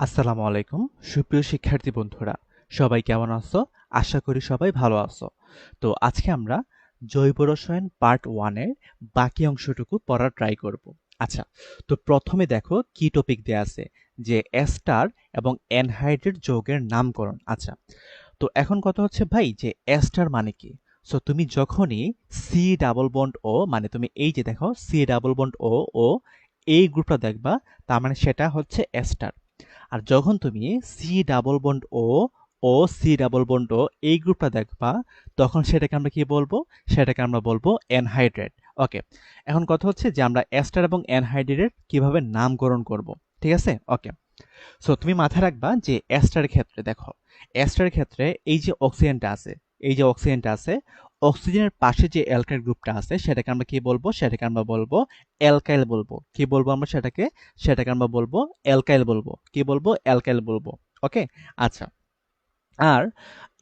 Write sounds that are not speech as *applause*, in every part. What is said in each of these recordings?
আসসালামু আলাইকুম, সুপ্রিয় শিক্ষার্থী বন্ধুরা, সবাই কেমন আছো? আশা করি সবাই ভালো আছো। তো আজকে আমরা জৈব রসায়ন পার্ট ওয়ানের বাকি অংশটুকু পড়ার ট্রাই করব। আচ্ছা তো প্রথমে দেখো কি টপিক দেয়া আছে, যে এস্টার এবং অ্যানহাইড্রেট যৌগের নামকরণ। আচ্ছা তো এখন কথা হচ্ছে ভাই, যে এস্টার মানে কি? সো তুমি যখনই সি ডাবল বন্ড ও মানে তুমি এই যে দেখো C double bond O O এই গ্রুপটা দেখবা, তার মানে সেটা হচ্ছে এস্টার আর যখন তুমি C double bond O O C double bond O এই গ্রুপটা দেখবা, তখন সেটাকে আমরা কি বলব? সেটাকে আমরা বলব অ্যানহাইড্রেট ওকে এখন কথা হচ্ছে যে আমরা অ্যাস্টার এবং অ্যানহাইড্রেটের কীভাবে নামকরণ করব? ঠিক আছে? ওকে সো তুমি মাথায় রাখবা যে অ্যাস্টারের ক্ষেত্রে দেখো অ্যাস্টারের ক্ষেত্রে এই যে অক্সিজেনটা আছে, এই যে অক্সিজেনটা আছে অক্সিজেনের পাশে যে অ্যালকাইল গ্রুপটা আছে, সেটাকে আমরা কি বলব? সেটাকে আমরা বলব অ্যালকাইল বলব। কি বলব আমরা সেটাকে? সেটাকে আমরা বলব অ্যালকাইল বলব। কি বলব? অ্যালকাইল বলব। ওকে? আচ্ছা। আর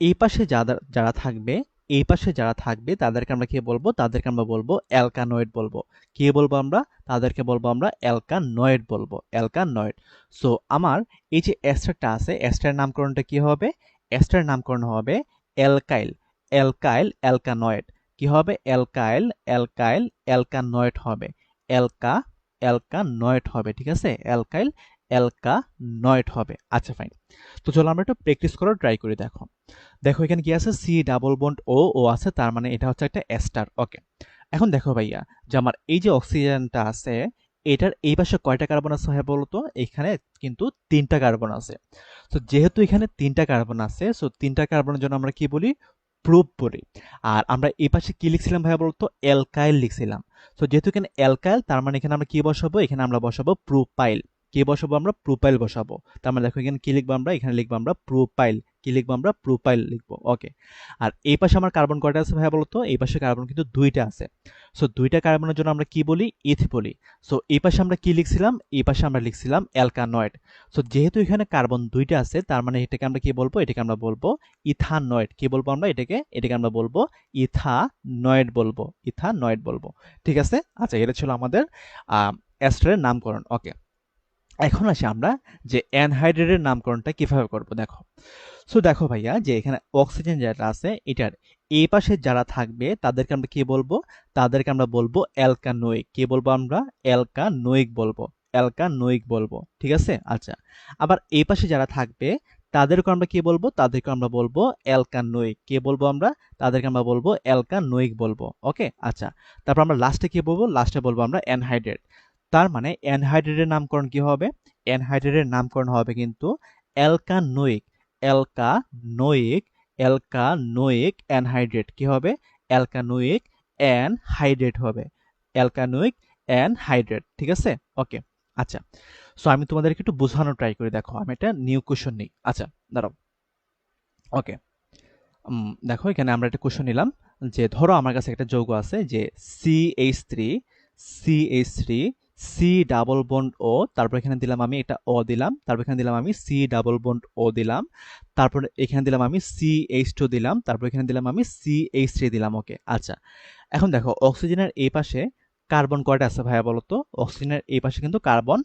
এই পাশে যারা যারা থাকবে, এই পাশে যারা থাকবে, তাদেরকে আমরা কি বলব? তাদেরকে আমরা বলব অ্যালকানয়েড বলব। কি বলব আমরা? তাদেরকে বলব আমরা অ্যালকানয়েড বলব। অ্যালকানয়েড। সো, আমার এই যে অ্যাস্টারটা আছে অ্যাস্টারের নামকরণটা কি হবে? অ্যাস্টারের নামকরণ হবে অ্যালকাইল। অ্যালকাইল অ্যালকানয়েড। কি হবে? অ্যালকাইল অ্যালকাইল, অ্যালকানয়েড হবে। অ্যালকা, অ্যালকানয়েড হবে, ঠিক আছে? অ্যালকাইল, অ্যালকানয়েড হবে। আচ্ছা ফাইন তো চলো আমরা একটু প্র্যাকটিস করার ট্রাই করি, দেখো। দেখো, এখানে কি আছে? C double bond O O আছে, তার মানে এটা হচ্ছে একটা এস্টার ওকে এখন দেখো ভাইয়া, যে আমার এই যে অক্সিজেনটা আছে, এটার এই পাশে কয়টা কার্বন আছে হ্যাঁ বলতো? এখানে কিন্তু তিনটা কার্বন আছে। তো যেহেতু এখানে তিনটা কার্বন আছে সো তিনটা কার্বনের জন্য আমরা কি বলি? প্রুফ বলি আর আমরা এই পাশে কি লিখছিলাম ভাইয়া বলতো? অ্যালকাইল লিখছিলাম। তো যেহেতু এখানে অ্যালকাইল, তার মানে এখানে আমরা কি বসাবো? এখানে আমরা বসাবো প্রোপাইল কি বসাবো আমরা? প্রোপাইল বসাবো। তার মানে দেখো এখানে কি লিখব আমরা? এখানে লিখব আমরা প্রোপাইল কি লিখব আমরা? প্রোপাইল লিখব। ওকে আর এই পাশে আমার কার্বন কয়টা আছে ভাইয়া বলতো? এই পাশে কার্বন কিন্তু দুইটা আছে। সো দুইটা কার্বনের জন্য আমরা কি বলি? ইথ বলি। সো এই পাশে আমরা কি লিখছিলাম? এই পাশে আমরা লিখছিলাম অ্যালকানয়েড সো যেহেতু এখানে কার্বন দুইটা আছে, তার মানে এটাকে আমরা কি বলব? এটাকে আমরা বলব ইথানয়েড কি বলব আমরা এটাকে? এটাকে আমরা বলব ইথানয়েড বলব। ইথানয়েড বলব। ঠিক আছে? আচ্ছা এটা ছিল আমাদের অ্যাস্টারের নামকরণ। ওকে এখন আসি আমরা যে অ্যানহাইড্রেটের নামকরণটা কীভাবে করব, দেখো। সো দেখো ভাইয়া, যে এখানে অক্সিজেন যেটা আছে, এটার এই পাশে যারা থাকবে, তাদেরকে আমরা কি বলব? তাদেরকে আমরা বলব অ্যালকানোইক কি বলব আমরা? অ্যালকানোইক বলব। অ্যালকানোইক বলব। ঠিক আছে? আচ্ছা। আবার এই পাশে যারা থাকবে, তাদেরকে আমরা কি বলব? তাদেরকে আমরা বলব অ্যালকানোইক কে বলব আমরা? তাদেরকে আমরা বলব অ্যালকানোইক বলব। ওকে আচ্ছা। তারপর আমরা লাস্টে কি বলব? লাস্টে বলব আমরা অ্যানহাইড্রেট তার মানে অ্যানহাইড্রেটের নামকরণ কি হবে? অ্যানহাইড্রেটের নামকরণ হবে কিন্তু অ্যালকানোইক অ্যালকানোইক অ্যালকানোইক অ্যানহাইড্রেট কি হবে? অ্যালকানোইক অ্যানহাইড্রেট হবে। অ্যালকানোইক অ্যানহাইড্রেট ঠিক আছে? ওকে আচ্ছা। সো আমি তোমাদেরকে একটু বোঝানো ট্রাই করি। দেখো, আমি একটা নিউ কোশ্চেন নিই। আচ্ছা দাঁড়াও। ওকে দেখো, এখানে আমরা একটা কোশ্চেন নিলাম যে, ধরো আমার কাছে একটা যৌগ আছে যে C H three C H three C double bond O তারপর এখানে দিলাম আমি এটা ও দিলাম, তারপর এখানে দিলাম আমি সি ডাবল বন্ড ও দিলাম, তারপর এখানে দিলাম আমি সি এইচ টু দিলাম, তারপর এখানে দিলাম আমি সি এইচ থ্রি দিলাম ওকে আচ্ছা। এখন দেখো, অক্সিজেনের এই পাশে কার্বন কয়টা আছে ভাইয়া বলো তো? অক্সিজেনের এই পাশে কিন্তু কার্বন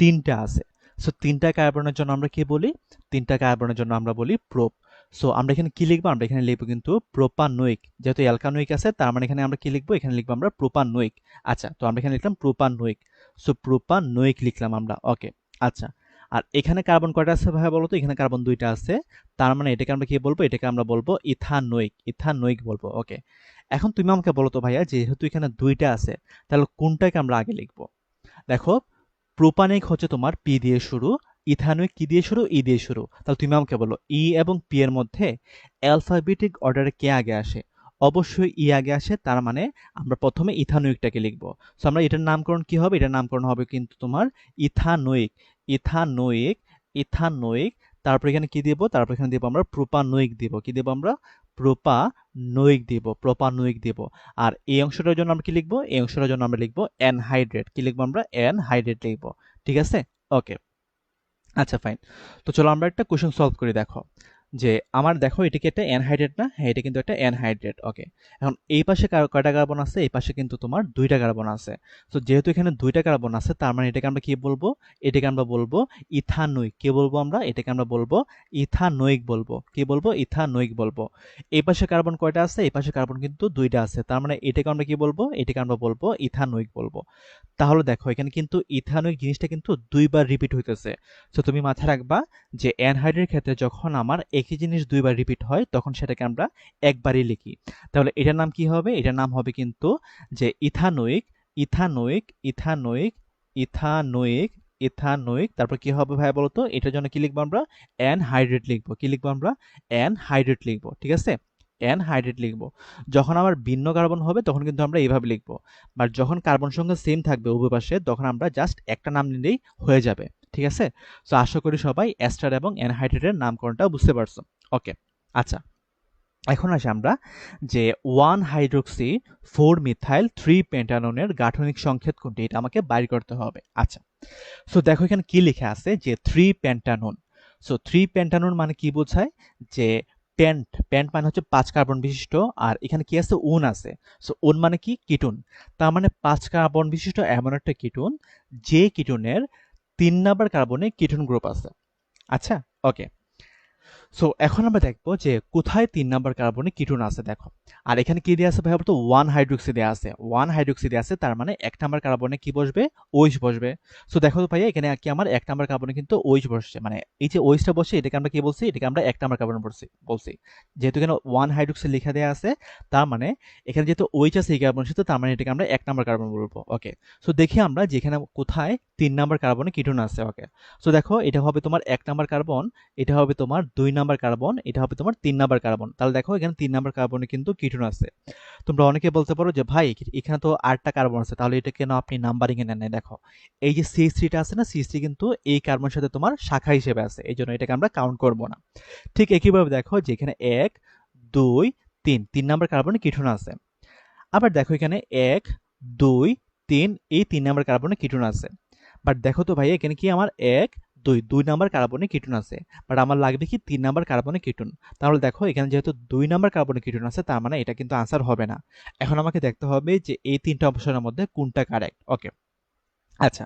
তিনটা আছে। সো তিনটা কার্বনের জন্য আমরা কি বলি? তিনটা কার্বনের জন্য আমরা বলি প্রোপ। সো আমরা এখানে কি লিখব? আমরা এখানে লিখব কিন্তু প্রোপানোইক যেহেতু অ্যালকানোইক আছে, তার মানে এখানে আমরা কি লিখব? এখানে লিখব আমরা প্রোপানোইক আচ্ছা তো আমরা এখানে লিখলাম প্রোপানোইক সো প্রোপানোইক লিখলাম আমরা। ওকে আচ্ছা। আর এখানে কার্বন কয়টা আছে ভাই বলতো? এখানে কার্বন দুইটা আছে। তার মানে এটাকে আমরা কি বলব? এটাকে আমরা বলব ইথানোইক ইথানোইক বলব। ওকে এখন তুমি আমাকে বলো তো ভাইয়া, যেহেতু এখানে দুইটা আছে, তাহলে কোনটাকে আমরা আগে লিখব? দেখো প্রোপানিক হচ্ছে তোমার পি দিয়ে শুরু ইথানোইক কি দিয়ে শুরু? ই দিয়ে শুরু। তাহলে তুমি আমাকে বলো, ই এবং পি এর মধ্যে অ্যালফাবেটিক অর্ডারে কে আগে আসে? অবশ্যই ই আগে আসে, তার মানে আমরা প্রথমে ইথানোইকটাকে লিখব। সো আমরা এটার নামকরণ কি হবে? এটার নামকরণ হবে কিন্তু তোমার ইথানোইক ইথানোইক ইথানোইক তারপর এখানে কি দিব? তারপর এখানে দিব আমরা প্রোপানোইক দিব। কি দিব আমরা? প্রোপানোইক দিব প্রোপানোইক দিব। আর এই অংশটার জন্য আমরা কি লিখব? এই অংশটার জন্য আমরা লিখব অ্যানহাইড্রেট। কি লিখব আমরা? অ্যানহাইড্রেট লিখব। ঠিক আছে? ওকে। আচ্ছা ফাইন তো চলো আমরা একটা কোশ্চেন সলভ করি দেখো। যে আমার দেখো এটা কি একটা অ্যানহাইড্রেট না? হ্যাঁ এটা কিন্তু একটা অ্যানহাইড্রেট ওকে এখন এই পাশে কয়টা কার্বন আছে? এই পাশে কিন্তু তোমার দুইটা কার্বন আছে। তো যেহেতু এখানে দুইটা কার্বন আছে, তার মানে এটাকে আমরা কি বলব? এটাকে আমরা বলব ইথানোইক কি বলব আমরা? এটাকে আমরা বলব ইথানোইক বলব। কি বলব? ইথানোইক বলব। এই পাশে কার্বন কয়টা আছে? এই পাশে কার্বন কিন্তু দুইটা আছে। তার মানে এটাকে আমরা কি বলব? এটাকে আমরা বলব ইথানোইক বলব। তাহলে দেখো, এখানে কিন্তু ইথানোইক জিনিসটা কিন্তু দুইবার রিপিট হইতেছে। তো তুমি মাথায় রাখবা যে অ্যানহাইড্রের ক্ষেত্রে যখন আমার একই জিনিস দুইবার রিপিট হয়, তখন সেটাকে আমরা একবারই লিখি। তাহলে এটার নাম কি হবে? এটার নাম হবে কিন্তু যে ethanoic ethanoic ethanoic ethanoic ethanoic, তারপর কি হবে ভাই বলতো? এটার জন্য কি লিখব আমরা? অ্যানহাইড্রেট লিখব। কি লিখব আমরা? অ্যানহাইড্রেট লিখব, ঠিক আছে? অ্যানহাইড্রেট লিখব। যখন আমার ভিন্ন কার্বন হবে, তখন কিন্তু আমরা এইভাবে লিখব। বাট যখন কার্বন সংখ্যা সেম থাকবে উভয় পাশে, তখন আমরা জাস্ট একটা নাম নিলেই হয়ে যাবে। ঠিক আছে? সো আশা করি সবাই অ্যাস্টার এবং অ্যানহাইড্রেটের নামকরণটা বুঝতে পারছ। ওকে আচ্ছা। এখন আসি আমরা যে one hydroxy four methyl three পেন্টানোনের গাঠনিক সংকেত কোনটি? এটা আমাকে বাইর করতে হবে। আচ্ছা। সো দেখো এখানে কি লিখে আছে? যে three pentanone so three pentanone মানে কি বোঝায়? যে প্যান্ট প্যান্ট মানে হচ্ছে পাঁচ কার্বন বিশিষ্ট, আর এখানে কি আছে? উন আছে। সো উন মানে কি? কিটুন। তার মানে পাঁচ কার্বন বিশিষ্ট এমন একটা কিটুন, যে কিটুনের তিন নাম্বার কার্বনে কিটন গ্রুপ আছে। আচ্ছা ওকে সো এখন আমরা দেখব যে কোথায় তিন নাম্বার কার্বনে কিটুন আছে, দেখো। আর এখানে কি দেওয়া আছে ভাই বলতো ওয়ান হাইড্রোক্সি দেওয়া আছে। ওয়ান হাইড্রোক্সি দেওয়া আছে, তার মানে এক নাম্বার কার্বনে কি বসবে? ওইস বসবে। সো দেখো তো ভাইয়া, এখানে কি আমার এক নাম্বার কার্বনে কিন্তু ওইস বসছে। মানে এই যে ওইসটা বসে এটাকে আমরা কি বলছি? এটাকে আমরা এক নাম্বার কার্বন বলছি বলছি। যেহেতু এখানে ওয়ান হাইড্রোক্সি লেখা দেওয়া আছে, তার মানে এখানে যেহেতু ওইচ আছে এই কার্বন সাথে তার মানে এটাকে আমরা এক নাম্বার কার্বন বলব। ওকে সো দেখি আমরা যেখানে কোথায় তিন নাম্বার কার্বনে কিটুন আছে ওকে সো দেখো, এটা হবে তোমার এক নাম্বার কার্বন এটা হবে তোমার দুই নাম্বার কার্বন, এটা হবে তোমার তিন নাম্বার কার্বন। তাহলে দেখো এখানে তিন নাম্বার কার্বনে কিন্তু কিটুন আছে। তোমরা অনেকে বলতে পারো যে, ভাই এখানে তো আটটা কার্বন আছে, তাহলে এটা কেন আপনি নাম্বারিং এ নেন নাই? দেখো, এই যে সি থ্রিটা আছে না সি থ্রি কিন্তু এই কার্বনের সাথে তোমার শাখা হিসেবে আছে, এই জন্য এটাকে আমরা কাউন্ট করব না। ঠিক একইভাবে দেখো যে, এখানে এক, দুই, তিন তিন নাম্বার কার্বনে কিটুন আছে। আবার দেখো এখানে এক, দুই, তিন, এই তিন নাম্বার কার্বনে কিটুন আছে। বাট দেখো তো ভাই, এখানে কি আমার এক দুই দুই নাম্বার কার্বনে কিটুন আছে। বাট আমার লাগবে কি তিন নাম্বার কার্বনে কিটুন তাহলে দেখো, এখানে যেহেতু দুই নাম্বার কার্বনে কিটুন আছে, তার মানে এটা কিন্তু আনসার হবে না। এখন আমাকে দেখতে হবে যে এই তিনটা অপশনের মধ্যে কোনটা কারেক্ট ওকে আচ্ছা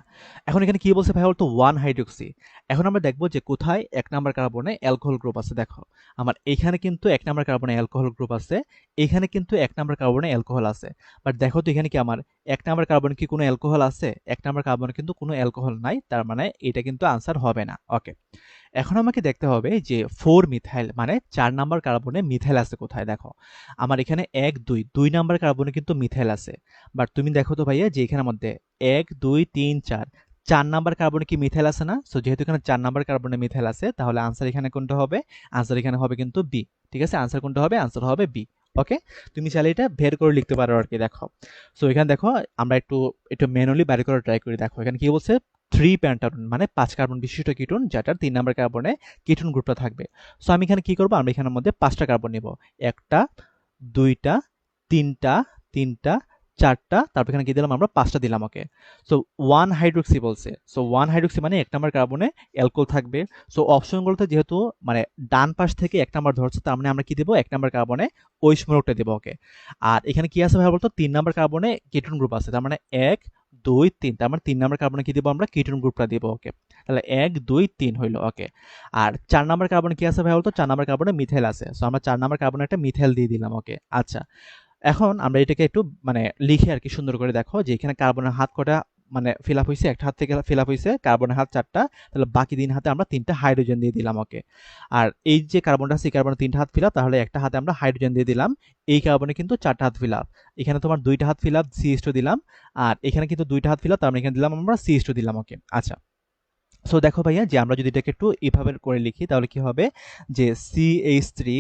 এখন এখানে কি বলছে ভাই বলতো? ওয়ান হাইড্রোক্সি এখন আমরা দেখব যে কোথায় এক নাম্বার কার্বনে অ্যালকোহল গ্রুপ আছে। দেখো, আমার এখানে কিন্তু এক নাম্বার কার্বনে অ্যালকোহল গ্রুপ আছে, এখানে কিন্তু এক নাম্বার কার্বনে অ্যালকোহল আছে। বাট দেখো তো এখানে কি আমার এক নাম্বার কার্বন কি কোনো অ্যালকোহল আছে? এক নাম্বার কার্বনে কিন্তু কোনো অ্যালকোহল নাই, তার মানে এটা কিন্তু আনসার হবে না। ওকে এখন আমাকে দেখতে হবে যে ফোর মিথাইল মানে চার নাম্বার কার্বনে মিথাইল আছে কোথায়, দেখো। আমার এখানে এক, দুই দুই নাম্বার কার্বনে কিন্তু মিথাইল আছে। বাট তুমি দেখো তো ভাইয়া যে এখানের মধ্যে এক, দুই, তিন, চার চার নাম্বার কার্বনে কি মিথাইল আছে না? সো যেহেতু এখানে চার নাম্বার কার্বনে মিথাইল আছে, তাহলে আনসার এখানে কোনটা হবে? আনসার এখানে হবে কিন্তু বি ঠিক আছে? আনসার কোনটা হবে? আনসার হবে বি ওকে তুমি চাইলে এটা বের করে লিখতে পারো আর কি, দেখো। সো এখানে দেখো, আমরা একটু একটু ম্যানুয়ালি বের করে ট্রাই করি, দেখো। এখানে কি বলছে? থ্রি প্যান্টারন মানে পাঁচ কার্বন বিশিষ্ট কিটুন যেটার তিন নাম্বার কার্বনে কিটুন গ্রুপটা থাকবে। সো আমি এখানে কি করব? আমরা এখানের মধ্যে পাঁচটা কার্বন নিব। একটা, দুইটা, তিনটা তিনটা, চারটা, তারপর এখানে কি দিলাম আমরা? পাঁচটা দিলাম ওকে সো ওয়ান হাইড্রোক্সি বলছে সো ওয়ান হাইড্রোক্সি মানে এক নাম্বার কার্বনে অ্যালকোহল থাকবে। সো অপশনগুলোতে যেহেতু মানে ডান পাশ থেকে এক নাম্বার ধরছে, তার মানে আমরা কি দেবো? এক নাম্বার কার্বনে ওই স্মরকটা দেবো ওকে আর এখানে কি আছে ভাই বলতো? তিন নাম্বার কার্বনে কিটন গ্রুপ আছে, তার মানে এক দুই, তিন, তার মানে তিন নম্বর কার্বনে কি দিব আমরা? কিটোন গ্রুপটা দিব ওকে তাহলে এক, দুই, তিন হইল ওকে আর চার নম্বর কার্বনে কি আছে ভাই বলতো? চার নম্বর কার্বনে মিথেল আছে। সো আমরা চার নম্বর কার্বনে একটা মিথেল দিয়ে দিলাম ওকে আচ্ছা। এখন আমরা এটাকে একটু মানে লিখে আর কি সুন্দর করে দেখো যে এখানে কার্বনের হাত কটা মানে ফিল আপ হয়েছে একটা হাত থেকে ফিল আপ হয়েছে কার্বনের হাত চারটা, তাহলে বাকি তিন হাতে আমরা তিনটা হাইড্রোজেন দিয়ে দিলাম ওকে আর এই যে কার্বনটা আছে, এই কার্বনের তিনটা হাত ফিল আপ তাহলে একটা হাতে আমরা হাইড্রোজেন দিয়ে দিলাম, এই কার্বনে কিন্তু চারটা হাত ফিল আপ এখানে তোমার দুইটা হাত ফিল আপ সি দিলাম, আর এখানে কিন্তু দুইটা হাত ফিল আপ তার মানে এখানে দিলাম আমরা সি দিলাম ওকে আচ্ছা। সো দেখো ভাইয়া, যে আমরা যদি এটাকে একটু এভাবে করে লিখি, তাহলে কি হবে? যে C H three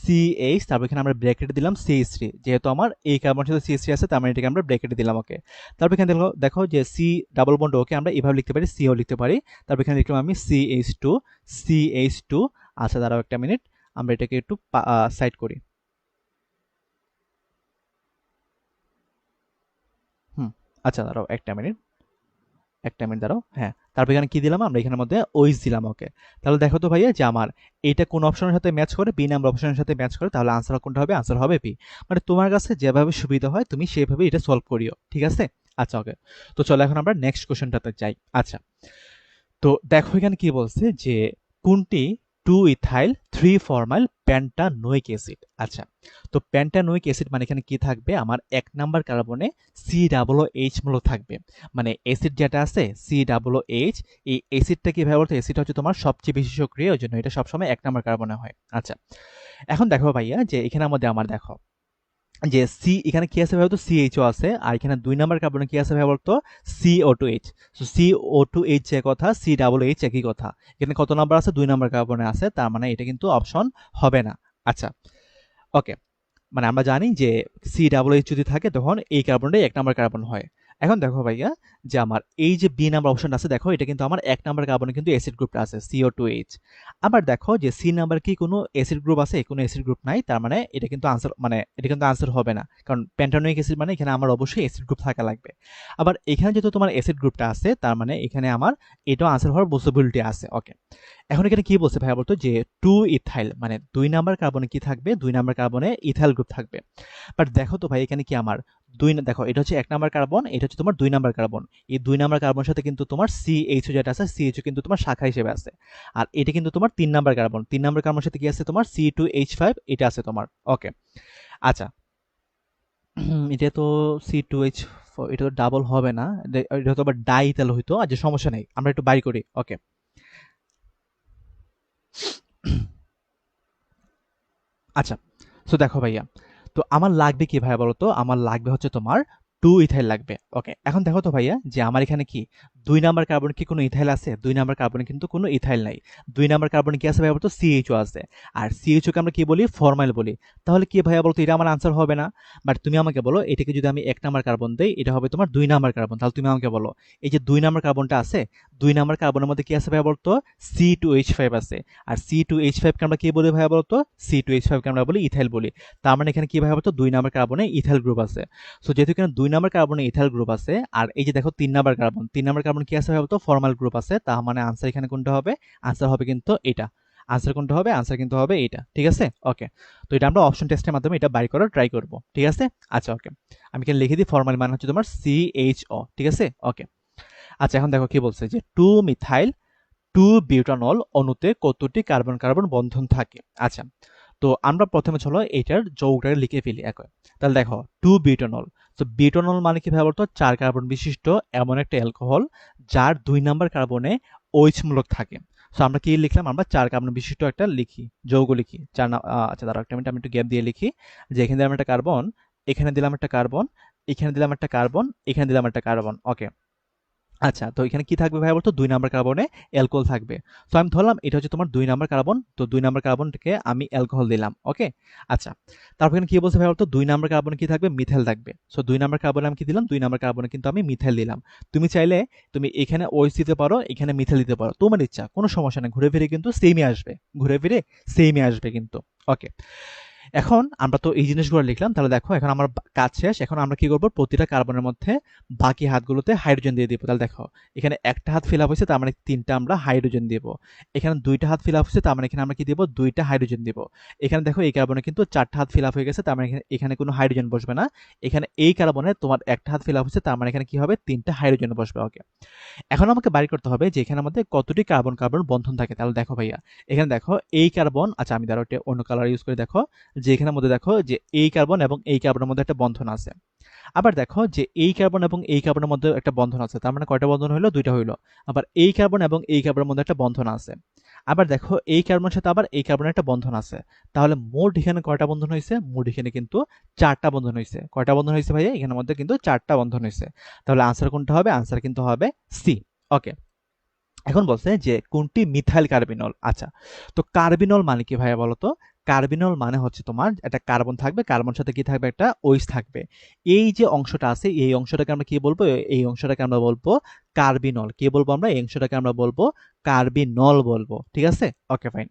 C H তারপর এখানে আমরা ব্র্যাকেটে দিলাম সি এইচ থ্রি যেহেতু আমার এই কার্বন সাথে সি এইচ থ্রি আছে, তার মানে এটাকে আমরা ব্র্যাকেটে দিলাম ওকে তারপর এখানে দেখো দেখো যে সি ডাবল বন্ড ওকে আমরা এভাবে লিখতে পারি সিও লিখতে পারি। তারপর এখানে লিখলাম আমি C H two C H two আচ্ছা দাঁড়াও একটা মিনিট আমরা এটাকে একটু সাইড করি। হুম আচ্ছা দাঁড়াও একটা মিনিট একটা মিনিট দাঁড়াও হ্যাঁ। তারপর এখানে কি দিলাম আমরা? এখানের মধ্যে ওইস দিলাম ওকে তাহলে দেখো তো ভাইয়া যে আমার এটা কোন অপশনের সাথে ম্যাচ করে বি নাম্বার অপশনের সাথে ম্যাচ করে, তাহলে আনসার কোনটা হবে? আনসার হবে বি মানে তোমার কাছে যেভাবে সুবিধা হয়, তুমি সেভাবে এটা সলভ করিও, ঠিক আছে? আচ্ছা ওকে তো চলো এখন আমরা নেক্সট কোশ্চেনটাতে যাই। আচ্ছা তো দেখো এখানে কি বলছে যে, কোনটি two ethyl three formyl pentanoic acid আচ্ছা তো প্যান্টানোয়িক অ্যাসিড মানে এখানে কি থাকবে? আমার এক নাম্বার কার্বনে সি ডাবলও এইচ মূলক থাকবে। মানে অ্যাসিড যেটা আছে সি ডাবলও এইচ এই অ্যাসিডটা কীভাবে বলতো অ্যাসিড হচ্ছে তোমার সবচেয়ে বেশি সক্রিয়, ওই জন্য এটা সবসময় এক নাম্বার কার্বনে হয়। আচ্ছা এখন দেখো ভাইয়া যে এখানে আমাদের আমার দেখো। যে সি এখানে কি আছে ভাই তো সিএইচও আছে। আর এখানে দুই নাম্বার কার্বনে কি আছে ভাই বলতো? C O two H so C O two H এক কথা সি ডাবল এইচ একই কথা। এখানে কত নাম্বার আছে? দুই নাম্বার কার্বনে আছে। তার মানে এটা কিন্তু অপশন হবে না। আচ্ছা ওকে মানে আমরা জানি যে সি ডাবল এইচ যদি থাকে, তখন এই কার্বনটাই এক নাম্বার কার্বন হয়। এখন দেখো ভাইয়া, যে আমার এই যে বি নাম্বার অপশন আছে, দেখো এটা কিন্তু আমার এক নাম্বার কার্বনে কিন্তু অ্যাসিড গ্রুপটা আছে সিও টু এইচ আবার দেখো যে সি নাম্বার কি কোনো অ্যাসিড গ্রুপ আছে? কোনো অ্যাসিড গ্রুপ নাই, তার মানে এটা কিন্তু আনসার মানে এটা কিন্তু আনসার হবে না। কারণ প্যান্টানোইক অ্যাসিড মানে এখানে আমার অবশ্যই অ্যাসিড গ্রুপ থাকা লাগবে। আবার এখানে যেহেতু তোমার অ্যাসিড গ্রুপটা আছে, তার মানে এখানে আমার এটাও আনসার হওয়ার পসিবিলিটি আছে ওকে এখন এখানে কি বলছে ভাইয়া বলতো? যে টু ইথাইল মানে দুই নাম্বার কার্বনে কি থাকবে? দুই নাম্বার কার্বনে ইথাইল গ্রুপ থাকবে। বাট দেখো তো ভাই, এখানে কি আমার দুই দেখো, এটা হচ্ছে এক নাম্বার কার্বন, এটা হচ্ছে তোমার দুই নাম্বার কার্বন। এই দুই নাম্বার কার্বনের সাথে কিন্তু তোমার সি এইচও যেটা আছে সি এইচও কিন্তু তোমার শাখা হিসেবে আছে। আর এটা কিন্তু তোমার তিন নাম্বার কার্বন, তিন নাম্বার কার্বনের সাথে কি আছে তোমার? সি টু এইচ ফাইভ এটা আছে তোমার। ওকে আচ্ছা। *clears throat* এটা তো সি টু এইচ এটা তো ডাবল হবে না। এটা তো আবার ডাই তেল হইতো আচ্ছা সমস্যা নেই, আমরা একটু বাই করি। ওকে *clears throat* আচ্ছা। সো দেখো ভাইয়া তো আমার লাগবে কি ভাইয়া বলো তো আমার লাগবে হচ্ছে তোমার টু ইথাইল লাগবে ওকে এখন দেখো তো ভাইয়া যে আমার এখানে কি দুই নাম্বার কার্বন কি কোনো ইথাইল আছে? দুই নাম্বার কার্বনে কিন্তু কোনো ইথাইল নাই। দুই নাম্বার কার্বনে কি আছে ভাইয়া বলতো? সিএইচও আছে। আর সিএইচওকে আমরা কি বলি? ফরমাইল বলি। তাহলে কি ভাইয়া বলতো? এটা আমার আনসার হবে না। বাট তুমি আমাকে বলো, এটাকে যদি আমি এক নাম্বার কার্বন দেই, এটা হবে তোমার দুই নাম্বার কার্বন তাহলে তুমি আমাকে বলো, এই যে দুই নাম্বার কার্বনটা আছে, দুই নাম্বার কার্বনের মধ্যে কি আছে ভাইয়া বলতো? সি টু এইচ ফাইভ আছে। আর সি টু এইচ ফাইভকে আমরা কি বলি ভাইয়া বলতো? সি টু এইচ ফাইভকে আমরা বলি ইথাইল বলি। তার মানে এখানে কি ভাইয়া বলতো? দুই নাম্বার কার্বনে ইথাইল গ্রুপ আছে। সো যেহেতু এখানে দুই নাম্বার কার্বনে ইথাইল গ্রুপ আছে, আর এই যে দেখো তিন নাম্বার কার্বন তিন নাম্বার কার্বন কি আছে বলতো ফর্মাল গ্রুপ আছে। তার মানে আনসার এখানে কোনটা হবে? আনসার হবে কিন্তু এটা। আনসার কোনটা হবে? আনসার কিন্তু হবে এটা। ঠিক আছে? ওকে তো এটা আমরা অপশন টেস্টের মাধ্যমে এটা বাই করার ট্রাই করব। ঠিক আছে? আচ্ছা ওকে আমি এখানে লিখে দিই ফর্মাল মানে হচ্ছে তোমার সি এইচ ও ঠিক আছে? ওকে আচ্ছা এখন দেখো কি বলছে যে টু মিথাইল টু বিউটানল অণুতে কতটি কার্বন কার্বন বন্ধন থাকে? আচ্ছা। তো আমরা প্রথমে চলো এটার যৌগটা লিখে ফেলি এক। তাহলে দেখো টু বিউটানল তো বিউটানল মানে কি বলতো চার কার্বন বিশিষ্ট এমন একটা অ্যালকোহল যার দুই নাম্বার কার্বনে ওইচমূলক থাকে। সো আমরা কি লিখলাম? আমরা চার কার্বন বিশিষ্ট একটা লিখি, যৌগ লিখি। চার আচ্ছা দাঁড়া একটা আমি একটু গ্যাপ দিয়ে লিখি। যে এখানে দিলাম একটা কার্বন এখানে দিলাম একটা কার্বন এখানে দিলাম একটা কার্বন এখানে দিলাম একটা কার্বন ওকে আচ্ছা তো এখানে কি থাকবে ভাই বলতো? দুই নাম্বার কার্বনে অ্যালকোহল থাকবে। তো আমি ধরলাম এটা হচ্ছে তোমার দুই নাম্বার কার্বন, তো দুই নাম্বার কার্বনটাকে আমি অ্যালকোহল দিলাম, ওকে? আচ্ছা তারপর এখানে কি বলছে ভাই বলতো? দুই নাম্বার কার্বনে কি থাকবে? মিথাইল থাকবে। সো দুই নাম্বার কার্বনে আমি কি দিলাম? দুই নাম্বার কার্বনে কিন্তু আমি মিথাইল দিলাম। তুমি চাইলে তুমি এখানে ওইস দিতে পারো, এখানে মিথাইল দিতে পারো। তোমার ইচ্ছা, কোনো সমস্যা নেই। ঘুরে ফিরে কিন্তু সেমই আসবে। ঘুরে ফিরে সেমই আসবে কিন্তু, ওকে? এখন আমরা তো এই জিনিসগুলো লিখলাম, তাহলে দেখো এখন আমার কাজ শেষ, এখন আমরা কি করব? প্রতিটা কার্বনের মধ্যে বাকি হাতগুলোতে হাইড্রোজেন দিয়ে দিব। তাহলে দেখো, এখানে একটা হাত ফিল আপ হয়েছে, তার মানে তিনটা আমরা হাইড্রোজেন দিব। এখানে দুইটা হাত ফিল আপ হয়েছে, তার মানে এখানে আমরা কি দিব? দুইটা হাইড্রোজেন দিব। এখানে দেখো, এই কার্বনে কিন্তু চারটা হাত ফিল আপ হয়ে গেছে, তার মানে এখানে কোনো হাইড্রোজেন বসবে না। এখানে এই কার্বনে তোমার একটা হাত ফিল আপ হয়েছে, তার মানে এখানে কি হবে? তিনটা হাইড্রোজেন বসবে ওকে এখন আমাকে বাড়ি করতে হবে যে এখানে আমাদের কতটি কার্বন কার্বন বন্ধন থাকে। তাহলে দেখো ভাইয়া, এখানে দেখো, এই কার্বন আচ্ছা আমি ধরো অন্য কালার ইউজ করে, দেখো। যে এখানের মধ্যে দেখো যে এই কার্বন এবং এই কার্বনের মধ্যে একটা বন্ধন আছে। আবার দেখো যে এই কার্বন এবং এই কার্বনের মধ্যে একটা বন্ধন আছে, তার মানে কয়টা বন্ধন হলো দুইটা হইল। আবার এই কার্বন এবং এই কার্বনের মধ্যে একটা বন্ধন আছে। আবার দেখো এই কার্বনের সাথে আবার এই কার্বনের একটা বন্ধন আছে। তাহলে মোট এখানে কয়টা বন্ধন হয়েছে মোট এখানে কিন্তু চারটা বন্ধন হয়েছে কয়টা বন্ধন হয়েছে ভাইয়া? এখানের মধ্যে কিন্তু চারটা বন্ধন হয়েছে তাহলে আনসার কোনটা হবে? আনসার কিন্তু হবে সি ওকে এখন বলছে যে কোনটি মিথাইল কার্বিনল? আচ্ছা তো কার্বিনল মানে কি ভাইয়া বলতো? কার্বিনল মানে হচ্ছে তোমার একটা কার্বন থাকবে কার্বন সাথে কি থাকবে? একটা ওইস থাকবে। এই যে অংশটা আছে, এই অংশটাকে আমরা কি বলব? এই অংশটাকে আমরা বলব কার্বিনল। কি বলব আমরা? এই অংশটাকে আমরা বলব কার্বিনল বলব। ঠিক আছে? ওকে ফাইন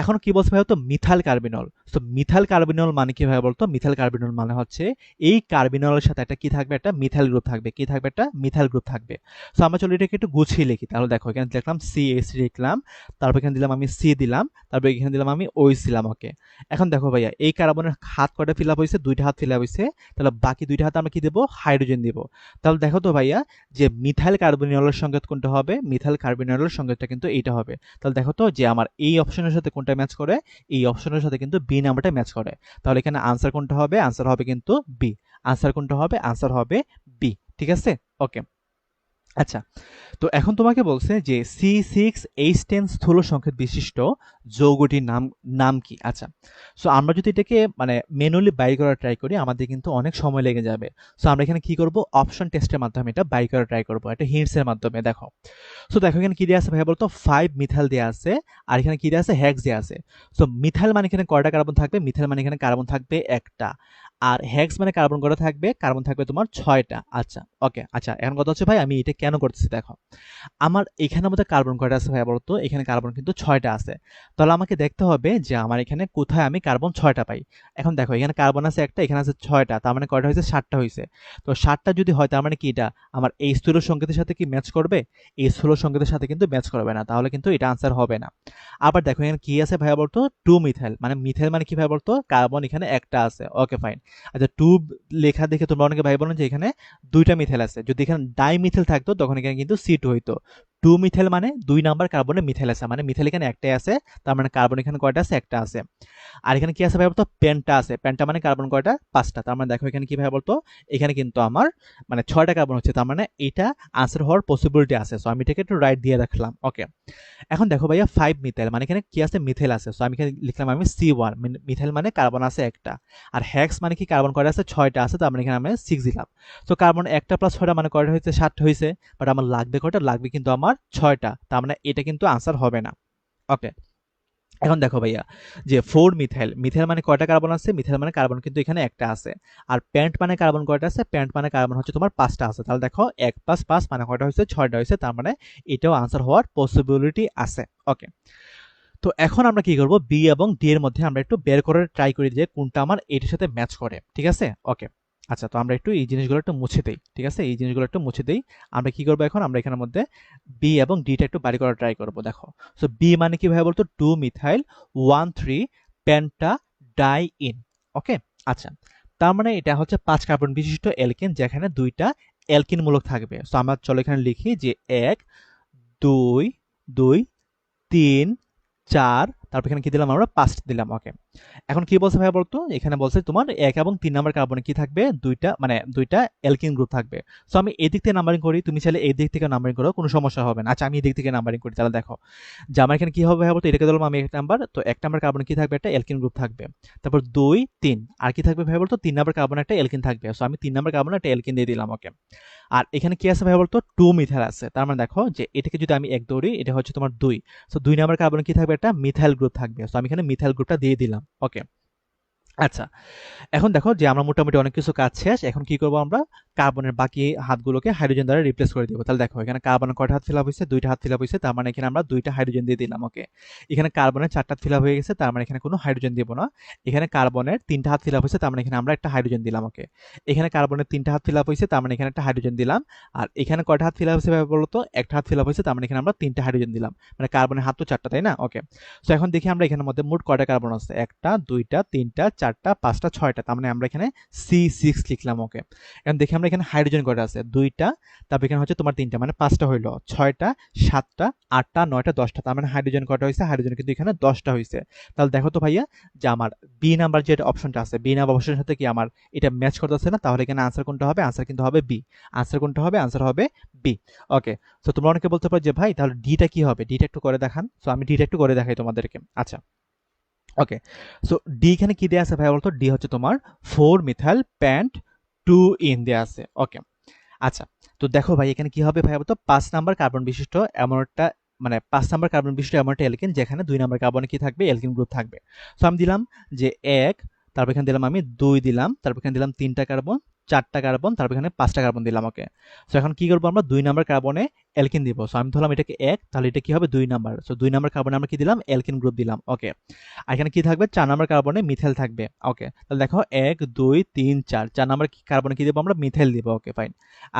এখন কি বলছে ভাই তো মিথাইল কার্বিনল তো মিথাইল কার্বিনল মানে কি ভাই বলতো? মিথাইল কার্বিনল মানে হচ্ছে এই কার্বিনলের সাথে একটা কি থাকবে? একটা মিথাইল গ্রুপ থাকবে। কি থাকবে? একটা মিথাইল গ্রুপ থাকবে। সো আমরা চলো এটাকে একটু গুছিয়ে লিখি। তাহলে দেখো, এখানে লিখলাম সি এস লিখলাম। তারপর এখানে দিলাম আমি সি দিলাম। তারপর এখানে দিলাম আমি ওইস দিলাম ওকে এখন দেখো ভাইয়া, এই কার্বনের হাত কটা ফিল আপ হয়েছে? দুইটা হাত ফিল আপ হয়েছে। তাহলে বাকি দুইটা হাতে আমরা কি দেবো? হাইড্রোজেন দিব। তাহলে দেখো তো ভাইয়া, যে মিথাইল কার্বিনলের সংকেত কোনটা হবে? মিথাইল কার্বিনলের সংকেতটা কিন্তু এইটা হবে। তাহলে দেখো তো যে আমার এই অপশনের সাথে কোনটা ম্যাচ করে, এই অপশনের সাথে কিন্তু বি নাম্বারটা ম্যাচ করে। তাহলে এখানে আনসার কোনটা হবে? আনসার হবে কিন্তু বি আনসার কোনটা হবে? আনসার হবে বি ঠিক আছে? ওকে আচ্ছা তো এখন তোমাকে বলছে যে সি সিক্স এইচ টেন স্থূল সংকেত বিশিষ্ট যৌগটির নাম নাম কি? আচ্ছা সো আমরা যদি এটাকে মানে ম্যানুয়ালি বাইর করার ট্রাই করি, আমাদের কিন্তু অনেক সময় লেগে যাবে। সো আমরা এখানে কি করব? অপশন টেস্টের মাধ্যমে এটা বাইর করার ট্রাই করব, একটা হিন্টসের মাধ্যমে, দেখো। সো দেখো, এখানে কি দেওয়া আছে ভাই বলতো? ফাইভ মিথাইল দেওয়া আছে, আর এখানে কি দেওয়া আছে? হ্যাক্স দেওয়া আছে। সো মিথাইল মানে এখানে কয়টা কার্বন থাকবে? মিথাইল মানে এখানে কার্বন থাকবে একটা। আর হ্যাক্স মানে কার্বন কটা থাকবে? কার্বন থাকবে তোমার ছয়টা। আচ্ছা ওকে আচ্ছা এখন কথা হচ্ছে, ভাই, আমি এটা কেন করতেছি, দেখো। আমার এখানের মধ্যে কার্বন কয়টা আছে, ভাই, বলতো? এখানে কার্বন কিন্তু ছয়টা আছে। তাহলে আমাকে দেখতে হবে যে আমার এখানে কোথায় আমি কার্বন ছয়টা পাই। এখন দেখো, এখানে কার্বন আছে একটা, এখানে আছে ছয়টা, তার মানে কয়টা হয়েছে? সাতটা হয়েছে। তো সাতটা যদি হয়, তার মানে কি এটা? আমার এই স্থূল সংকেতের সাথে কি ম্যাচ করবে? এই স্থূল সংকেতের সাথে কিন্তু ম্যাচ করবে না, তাহলে কিন্তু এটা আনসার হবে না। আবার দেখো এখানে কি আছে ভাই বলতো? টু মিথাইল মানে মিথাইল মানে কি ভাই বলতো? কার্বন এখানে একটা আছে। ওকে ফাইন আচ্ছা টু লেখা দেখে তোমরা অনেকে ভাই বলো যে এখানে দুইটা মিথাইল আছে। যদি এখানে ডাই মিথাইল থাকতো, তখন এখানে কিন্তু সি টু হইতো। টু মিথেল মানে দুই নাম্বার কার্বনে মিথেল আছে মানে মিথেল এখানে একটাই আছে, তার মানে কার্বন এখানে কয়টা আছে? একটা আছে। আর এখানে কি আছে ভাই বলতো? পেনটা আছে। পেন্টা মানে কার্বন কয়টা? পাঁচটা। তার মানে দেখো এখানে কি ভাই বলতো? এখানে কিন্তু আমার মানে ছয়টা কার্বন হচ্ছে, তার মানে এটা আনসার হওয়ার পসিবিলিটি আছে। সো আমি এটাকে একটু রাইট দিয়ে রাখলাম। ওকে এখন দেখো ভাইয়া ফাইভ মিথেল মানে এখানে কি আছে? মিথেল আছে। সো আমি এখানে লিখলাম আমি সি ওয়ান মিথাইল মানে কার্বন আছে একটা। আর হ্যাক্স মানে কি? কার্বন কয়টা আছে? ছয়টা আছে, তার মানে এখানে আমি সিক্স দিলাম। তো কার্বন একটা প্লাস ছয়টা মানে কয়টা হয়েছে? সাতটা হয়েছে। বাট আমার লাগবে কয়টা? লাগবে কিন্তু আমার ছয়টা। তার মানে এটা কিন্তু আনসার হবে না। ওকে এখন দেখো ভাইয়া, যে ফোর মিথাইল মিথাইল মানে কয়টা কার্বন আছে? মিথাইল মানে কার্বন কিন্তু এখানে একটা আছে। আর প্যান্ট মানে কার্বন কয়টা আছে? প্যান্ট মানে কার্বন হচ্ছে তোমার পাঁচটা আছে। তাহলে দেখো, এক প্লাস পাঁচ মানে কয়টা হয়েছে? ছয়টা হয়েছে। তার মানে এটাও আনসার হওয়ার পসিবিলিটি আছে। ওকে তো এখন আমরা কি করব? বি এবং ডি এর মধ্যে আমরা একটু বের করে ট্রাই করি যে কোনটা আমার এটির সাথে ম্যাচ করে। ঠিক আছে? ওকে আচ্ছা তো আমরা একটু এই জিনিসগুলো একটু মুছে দিই, ঠিক আছে? এই জিনিসগুলো একটু মুছে দিই। আমরা কি করব এখন? আমরা এখানের মধ্যে বি এবং ডিটা একটু বাড়ি করার ট্রাই করব, দেখো। সো বি মানে কি ভাবে বলতো? Two methyl one three pentadiene okay আচ্ছা তার মানে এটা হচ্ছে পাঁচ কার্বন বিশিষ্ট এলকিন যেখানে দুইটা এলকিন মূলক থাকবে। সো আমরা চলো এখানে লিখি যে এক, দুই দুই, তিন, চার তারপর এখানে কি দিলাম আমরা? পাঁচ দিলাম ওকে এখন কি বলছে ভাই বলতো? এখানে বলছে তোমার এক এবং তিন নাম্বার কার্বনে কি থাকবে? দুইটা মানে দুইটা এলকিন গ্রুপ থাকবে। সো আমি এই দিক থেকে নাম্বারিং করি, তুমি চাইলে এই দিক থেকে নাম্বারিং করো, কোনো সমস্যা হবে না। আচ্ছা আমি এই দিক থেকে নাম্বারিং করি, তাহলে দেখো। যে আমার এখানে কি হবে ভাই বলতো? এটাকে দিলাম আমি এক নাম্বার তো এক নাম্বার কার্বনে কি থাকবে? একটা এলকিন গ্রুপ থাকবে। তারপর দুই, তিন, আর কি থাকবে ভাই বলতো? তিন নাম্বার কার্বনে একটা এলকিন থাকবে। সো আমি তিন নাম্বার কার্বনে একটা এলকিন দিয়ে দিলাম ওকে আর এখানে কি আছে ভাই বলতো? টু মিথাইল আছে। তার মানে দেখো যে এটাকে যদি আমি এক দৌড়ি এটা হচ্ছে তোমার দুই। সো দুই নাম্বার কার্বনে কি থাকবে? একটা মিথাইল গ্রুপ থাকবে। সো আমি এখানে মিথাইল গ্রুপটা দিয়ে দিলাম। ওকে আচ্ছা। এখন দেখো যে আমরা মোটামুটি অনেক কিছু কাজ শেষ। এখন কি করব আমরা? কার্বনের বাকি হাতগুলোকে হাইড্রোজেন দ্বারা রিপ্লেস করে দিব। তাহলে দেখো, এখানে কার্বনের কয়টা হাত ফিল আপ হয়েছে? দুইটা হাত ফিল আপ হয়েছে, তার মানে এখানে আমরা দুইটা হাইড্রোজেন দিয়ে দিলাম ওকে এখানে কার্বনের চারটা ফিল আপ হয়ে গেছে, তার মানে এখানে কোনো হাইড্রোজেন দিব না। এখানে কার্বনের তিনটা হাত ফিল আপ হয়েছে, তার মানে এখানে আমরা একটা হাইড্রোজেন দিলাম ওকে এখানে কার্বনের তিনটা হাত ফিল আপ হয়েছে, তার মানে এখানে একটা হাইড্রোজেন দিলাম। আর এখানে কয়টা হাত ফিল আপ হয়েছে বলতো? একটা হাত ফিল আপ হয়েছে, তার মানে এখানে আমরা তিনটা হাইড্রোজেন দিলাম। মানে কার্বনের হাত তো চারটা, তাই না? ওকে তো এখন দেখি আমরা এখানের মধ্যে মোট কয়টা কার্বন আছে? একটা, দুইটা, তিনটা, চারটা, পাঁচটা, ছয়টা, তার মানে আমরা এখানে সি সিক্স লিখলাম ওকে এখন দেখি আমরা এখানে হাইড্রোজেন কয়টা আছে? দুইটা। তারপর এখানে হচ্ছে তোমার তিনটা মানে পাঁচটা হইল। ছয়টা, সাতটা, আটটা, নয়টা, দশটা। তার মানে হাইড্রোজেন কয়টা হয়েছে হাইড্রোজেন কিন্তু এখানে দশটা হয়েছে তাহলে দেখো তো ভাইয়া যে আমার বি নাম্বার যে অপশনটা আছে বি নাম্বার অপশনের সাথে কি আমার এটা ম্যাচ করতেছে না? তাহলে এখানে আনসার কোনটা হবে? আনসার কিন্তু হবে বি আনসার কোনটা হবে? আনসার হবে বি ওকে সো তোমরা অনেকে বলতে পারো যে, ভাই, তাহলে ডিটা কি হবে? ডিটা একটু করে দেখান। সো আমি ডিটা একটু করে দেখাই তোমাদেরকে। আচ্ছা। ওকে সো ডি এখানে কি দেওয়া আছে ভাই বলতো? ডি হচ্ছে তোমার four methyl pent two ene দেওয়া আছে। ওকে আচ্ছা তো দেখো ভাই, এখানে কি হবে ভাই বলতো? পাঁচ নাম্বার কার্বন বিশিষ্ট এমন একটা মানে পাঁচ নাম্বার কার্বন বিশিষ্ট এমন একটা এলকিন যেখানে দুই নাম্বার কার্বনে কি থাকবে? এলকিন গ্রুপ থাকবে। সো আমি দিলাম যে এক, তারপর এখানে দিলাম আমি দুই দিলাম, তারপর এখানে দিলাম তিনটা কার্বন চারটা কার্বন তারপর এখানে পাঁচটা কার্বন দিলাম ওকে সো এখন কি করব আমরা? দুই নাম্বার কার্বনে এলকিন দিব। সো আমি ধরলাম এটাকে এক, তাহলে এটা কি হবে? দুই নাম্বার সো দুই নাম্বার কার্বনে আমরা কি দিলাম? এলকিন গ্রুপ দিলাম ওকে আর এখানে কি থাকবে? চার নাম্বার কার্বনে মিথেল থাকবে ওকে তাহলে দেখো, এক, দুই, তিন, চার। চার নাম্বার কার্বনে কি দেবো আমরা? মিথেল দিব ওকে ফাইন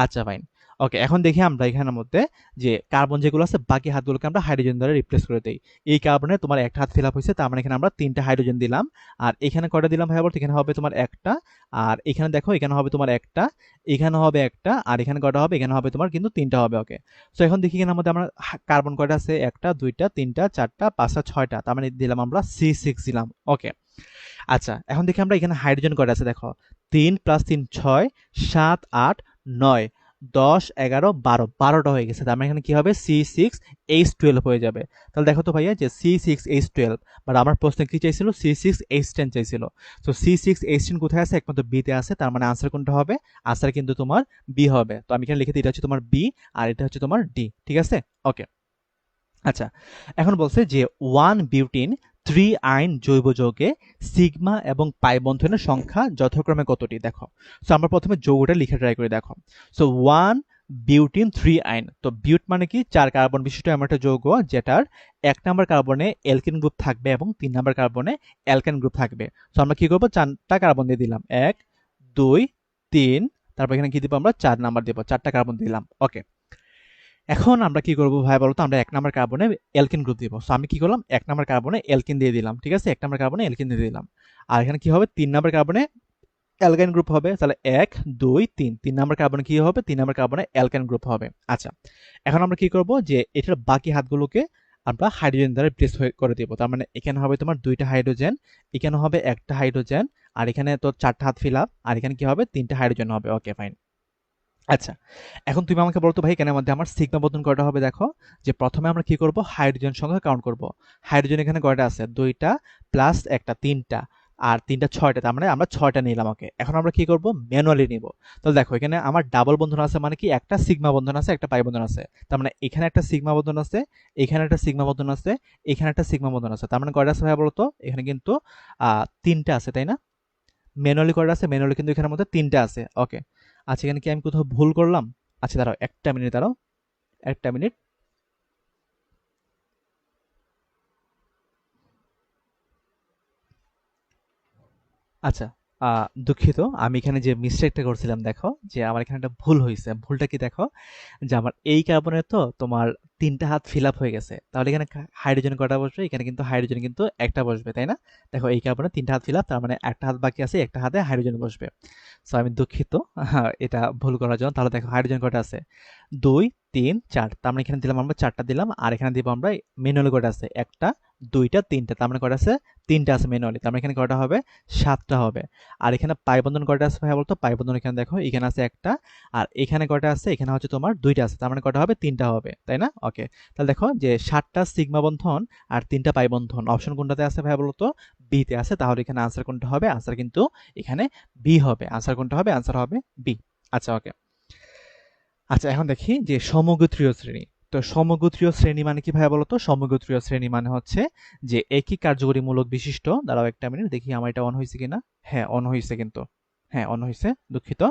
আচ্ছা ফাইন ওকে এখন দেখি আমরা এখানের মধ্যে যে কার্বন যেগুলো আছে, বাকি হাতগুলোকে আমরা হাইড্রোজেন দ্বারা রিপ্লেস করে দিই। এই কার্বনে তোমার একটা হাত ফিল আপ হয়েছে, তার মানে এখানে আমরা তিনটা হাইড্রোজেন দিলাম। আর এখানে কয়টা দিলাম ভাই বলতে এখানে হবে তোমার একটা। আর এখানে দেখো, এখানে হবে তোমার একটা, এখানে হবে একটা, আর এখানে কয়টা হবে? এখানে হবে তোমার কিন্তু তিনটা হবে ওকে সো এখন দেখি এখানে আমাদের আমরা কার্বন কয়টা আছে? একটা, দুইটা, তিনটা, চারটা, পাঁচটা, ছয়টা, তার মানে দিলাম আমরা সি সিক্স দিলাম ওকে আচ্ছা এখন দেখি আমরা এখানে হাইড্রোজেন কয়টা আছে, দেখো। তিন প্লাস তিন, ছয়, সাত, আট, নয়। দশ, এগারো, বারো। বারোটা হয়ে গেছে। তার মানে এখানে কি হবে? সি সিক্স এইচ টুয়েলভ হয়ে যাবে। তাহলে দেখো তো ভাইয়া যে C six H twelve but আমার প্রশ্নে কি চাইছিল? সি সিক্স এইচ টেন চাইছিল। তো সি সিক্স এইচ টেন কোথায় আছে? একমাত্র বিতে আছে। তার মানে আনসার কোনটা হবে? আনসার কিন্তু তোমার বি হবে। তো আমি এখানে লিখে দিই, এটা হচ্ছে তোমার বি আর এটা হচ্ছে তোমার ডি ঠিক আছে? ওকে আচ্ছা এখন বলছে যে ওয়ান বিউটিন থ্রি আইন জৈব যৌগে সিগমা এবং পাই বন্ধনের সংখ্যা যথাক্রমে কতটি? দেখো। সো আমরা প্রথমে যৌগটা লিখে ট্রাই করে, দেখো। সো ওয়ান বিউটিন থ্রি আইন তো বিউট মানে কি? চার কার্বন বিশিষ্ট এমন একটা যৌগ যেটার এক নাম্বার কার্বনে এলকেন গ্রুপ থাকবে এবং তিন নাম্বার কার্বনে অ্যালকেন গ্রুপ থাকবে। সো আমরা কি করব? চারটা কার্বন দিয়ে দিলাম। এক, দুই, তিন, তারপর এখানে কি দিব আমরা? চার নাম্বার দিব। চারটা কার্বন দিলাম। ওকে এখন আমরা কি করব ভাই বলতো? আমরা এক নাম্বার কার্বনে এলকিন গ্রুপ দিব। সো আমি কি করলাম? এক নাম্বার কার্বনে এলকিন দিয়ে দিলাম, ঠিক আছে? এক নাম্বার কার্বনে এলকিন দিয়ে দিলাম। আর এখানে কি হবে? তিন নাম্বার কার্বনে অ্যালকাইন গ্রুপ হবে। তাহলে এক, দুই, তিন। তিন নাম্বার কার্বনে কি হবে? তিন নাম্বার কার্বনে অ্যালকাইন গ্রুপ হবে। আচ্ছা এখন আমরা কি করব? যে এটার বাকি হাতগুলোকে আমরা হাইড্রোজেন দ্বারা রিপ্লেস করে দেবো। তার মানে এখানে হবে তোমার দুইটা হাইড্রোজেন এখানে হবে একটা হাইড্রোজেন আর এখানে তো চারটা হাত ফিল আর এখানে কি হবে? তিনটা হাইড্রোজেন হবে। ওকে ফাইন আচ্ছা এখন তুমি আমাকে বলতো ভাই কেন মধ্যে আমার সিগমা বদন কয়টা হবে দেখো? যে প্রথমে আমরা কি করব? হাইড্রোজেন সংখ্যা কাউন্ট করব। হাইড্রোজেন এখানে কয়টা আছে? দুইটা প্লাস একটা, তিনটা, আর তিনটা ছয়টা, তার মানে আমরা ছয়টা নিলাম, ওকে। এখন আমরা কি করব? ম্যানুয়ালি নিব। তাহলে দেখো, এখানে আমার ডাবল বন্ধন আছে মানে কি? একটা সিগমা বন্ধন আছে, একটা পাই বন্ধন আছে। তার মানে এখানে একটা সিগমা বন্ধন আছে, এখানে একটা সিগমা বন্ধন আছে, এখানে একটা সিগমা বন্ধন আছে। তার মানে কয়টা আছে ভাই বলতো? এখানে কিন্তু তিনটা আছে, তাই না? ম্যানুয়ালি কয়টা আছে? ম্যানুয়ালি কিন্তু এখানের মধ্যে তিনটা আছে, ওকে। আচ্ছা এখানে কি আমি কোথাও ভুল করলাম? আচ্ছা দাঁড়াও, একটা মিনিট, দাঁড়াও, একটা মিনিট। আচ্ছা দুঃখিত। আমি এখানে যে মিস্টেকটা করছিলাম, দেখো, যে আমার এখানে একটা ভুল হয়েছে। ভুলটা কি দেখো? যে আমার এই কার্বনে তো তোমার তিনটা হাত ফিল আপ হয়ে গেছে। তাহলে এখানে হাইড্রোজেন কটা বসবে? এখানে কিন্তু হাইড্রোজেন কিন্তু একটা বসবে, তাই না? দেখো, এই কার্বনে তিনটা হাত ফিল আপ তার মানে একটা হাত বাকি আছে, একটা হাতে হাইড্রোজেন বসবে। সো আমি দুঃখিত, *laughs* এটা ভুল করার জন্য। তাহলে দেখো হাইড্রোজেন কটা আছে? দুই তিন, চার, তার মানে এখানে দিলাম আমরা চারটা দিলাম, আর এখানে দিব আমরা ম্যানুয়ালি কটা আছে? একটা, দুইটা, তিনটা, তার মানে কটা আছে? তিনটা আছে ম্যানুয়ালি তার মানে এখানে কটা হবে? সাতটা হবে। আর এখানে পাই বন্ধন কটা আছে ভাই বলতো? পাই বন্ধন এখানে দেখো, এখানে আছে একটা, আর এখানে কটা আছে? এখানে হচ্ছে তোমার দুইটা আছে, তার মানে কটা হবে? তিনটা হবে, তাই না? ওকে, তাহলে দেখো যে সাতটা সিগমা বন্ধন আর তিনটা পাই বন্ধন, অপশন কোনটাতে আছে ভাই বলতো? বিতে আছে, তাহলে এখানে আনসার কোনটা হবে? আনসার কিন্তু এখানে বি হবে আনসার কোনটা হবে? আনসার হবে বি আচ্ছা ওকে। আচ্ছা এখন দেখি যে সমগোত্রীয় শ্রেণি। তো সমগোত্রীয় শ্রেণি মানে কি ভাই বলতো? সমগোত্রীয় শ্রেণি মানে হচ্ছে যে একই কার্যকরী মূলক বিশিষ্ট, দাঁড়াও একটা মিনিট দেখি আমার এটা অন হয়েছে কিনা? হ্যাঁ অন হয়েছে কিন্তু। হ্যাঁ অন হয়েছে, দুঃখিত।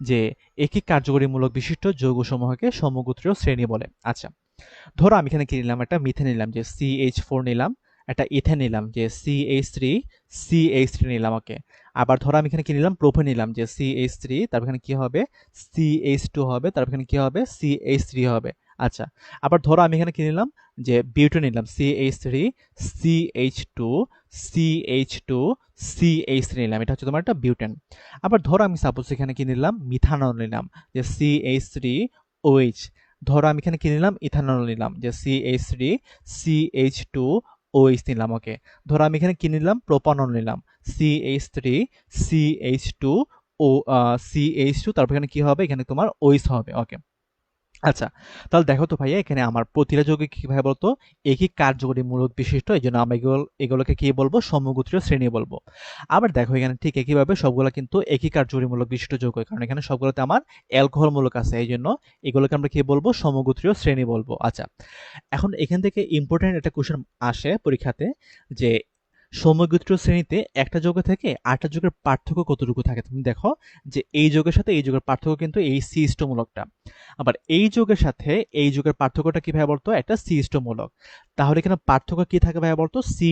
যে একই কার্যকরী মূলক বিশিষ্ট যৌগ সমূহকে সমগোত্রীয় শ্রেণি বলে। আচ্ছা ধরো আমি এখানে কি নিলাম? একটা মিথে নিলাম, যে সি এইচ ফোর নিলাম। একটা ইথেন নিলাম যে C H three C H three নিলাম ওকে আবার ধরো আমি এখানে কি নিলাম প্রোপেন নিলাম যে সি এইচ থ্রি তারপর এখানে কী হবে সি এইচ টু হবে তারপর এখানে কী হবে সি এইচ থ্রি হবে আচ্ছা আবার ধরো আমি এখানে কি নিলাম যে বিউটেন নিলাম C H three C H two C H two C H three নিলাম এটা হচ্ছে তোমার একটা বিউটেন আবার ধরো আমি সাপোজ এখানে কি নিলাম মিথানল নিলাম যে সি এইচ থ্রি ওইচ ধরো আমি এখানে কি নিলাম ইথানল নিলাম যে C H three C H two O H নিলাম ওকে ধরো আমি এখানে কি নিলাম? প্রোপানল নিলাম। C H three C H two O C H two তারপর এখানে কি হবে? এখানে তোমার ওইস হবে ওকে আচ্ছা তাহলে দেখো তো ভাইয়া, এখানে আমার প্রতিটা যৌগিক কি ভাই বলতো? একই কার্যকরী মূলক বিশিষ্ট এই জন্য আমরা এগুলো, এগুলোকে কি বলব? সমগোত্রীয় শ্রেণি বলব। আবার দেখো এখানে ঠিক একইভাবে সবগুলো কিন্তু একই কার্যকরী মূলক বিশিষ্ট যৌগ, কারণ এখানে সবগুলোতে আমার অ্যালকোহল মূলক আছে এই জন্য এগুলোকে আমরা কি বলব? সমগোত্রীয় শ্রেণি বলব। আচ্ছা এখন এখান থেকে ইম্পর্টেন্ট একটা কোশ্চেন আসে পরীক্ষাতে, যে সমগোত্রীয় শ্রেণীতে একটা যৌগ থেকে আটটা যৌগের পার্থক্য কতটুকু থাকে? তুমি দেখো যে এই যৌগের সাথে এই যৌগের পার্থক্য কিন্তু এই সি মূলকটা আবার এই যৌগের সাথে এই যৌগের পার্থক্যটা কি ভাবে বলতো একটা সি মূলক তাহলে এখানে পার্থক্য কি থাকে ভাই বলতো সি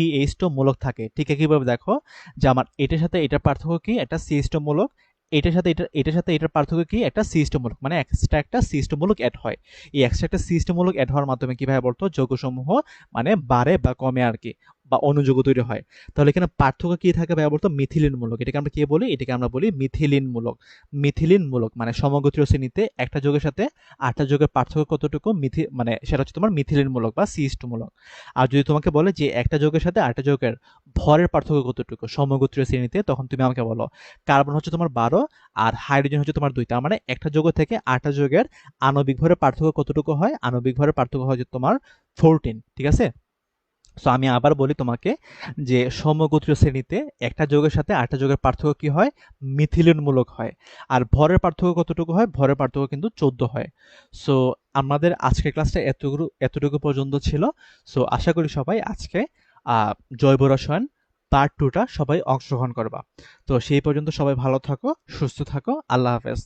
মূলক থাকে। ঠিক আছে কীভাবে দেখো যে আমার এটার সাথে এটার পার্থক্য কি? একটা সি মূলক এটার সাথে এটা এটার সাথে এটার পার্থক্য কি? একটা সিস্টেমমূলক মানে এক্সট্রা একটা সিস্টেমমূলক অ্যাড হয়। এই এক্সট্রা একটা সিস্টেমমূলক অ্যাড হওয়ার মাধ্যমে কীভাবে বলতো যৌগসমূহ মানে বাড়ে বা কমে আর কি। বা অনুযোগ তৈরি হয়। তাহলে এখানে পার্থক্য কি থাকে বলতো মিথিলিনমূলক। এটাকে আমরা কি বলি? এটাকে আমরা বলি মিথিলিনমূলক। মিথিলিনমূলক মানে সমগোত্রীয় শ্রেণীতে একটা যোগের সাথে আটটা যোগের পার্থক্য কতটুকু? মিথি মানে সেটা হচ্ছে তোমার মিথিলিনমূলক বা সিস্টমূলক। আর যদি তোমাকে বলে যে একটা যোগের সাথে আটটা যোগের ভরের পার্থক্য কতটুকু? সমগোত্রীয় শ্রেণীতে, তখন তুমি আমাকে বলো। কার্বন হচ্ছে তোমার বারো আর হাইড্রোজেন হচ্ছে তোমার দুই। তার মানে একটা যোগ থেকে আটটা যোগের আণবিক ভরের পার্থক্য কতটুকু হয়? আণবিক ভরের পার্থক্য হয় যে তোমার ফোরটিন ঠিক আছে? সো আমি আবার বলি তোমাকে যে সমগোত্রীয় শ্রেণীতে একটা যোগের সাথে আটটা যোগের পার্থক্য কি হয়? মিথিলিনমূলক হয়। আর ভরের পার্থক্য কতটুকু হয়? ভরের পার্থক্য কিন্তু চোদ্দ হয়। সো আমাদের আজকের ক্লাসটা এতটুকু এতটুকু পর্যন্ত ছিল। সো আশা করি সবাই আজকে জৈব রসায়ন পার্ট টুটা সবাই অংশগ্রহণ করবা। তো সেই পর্যন্ত সবাই ভালো থাকো, সুস্থ থাকো। আল্লাহ হাফেজ।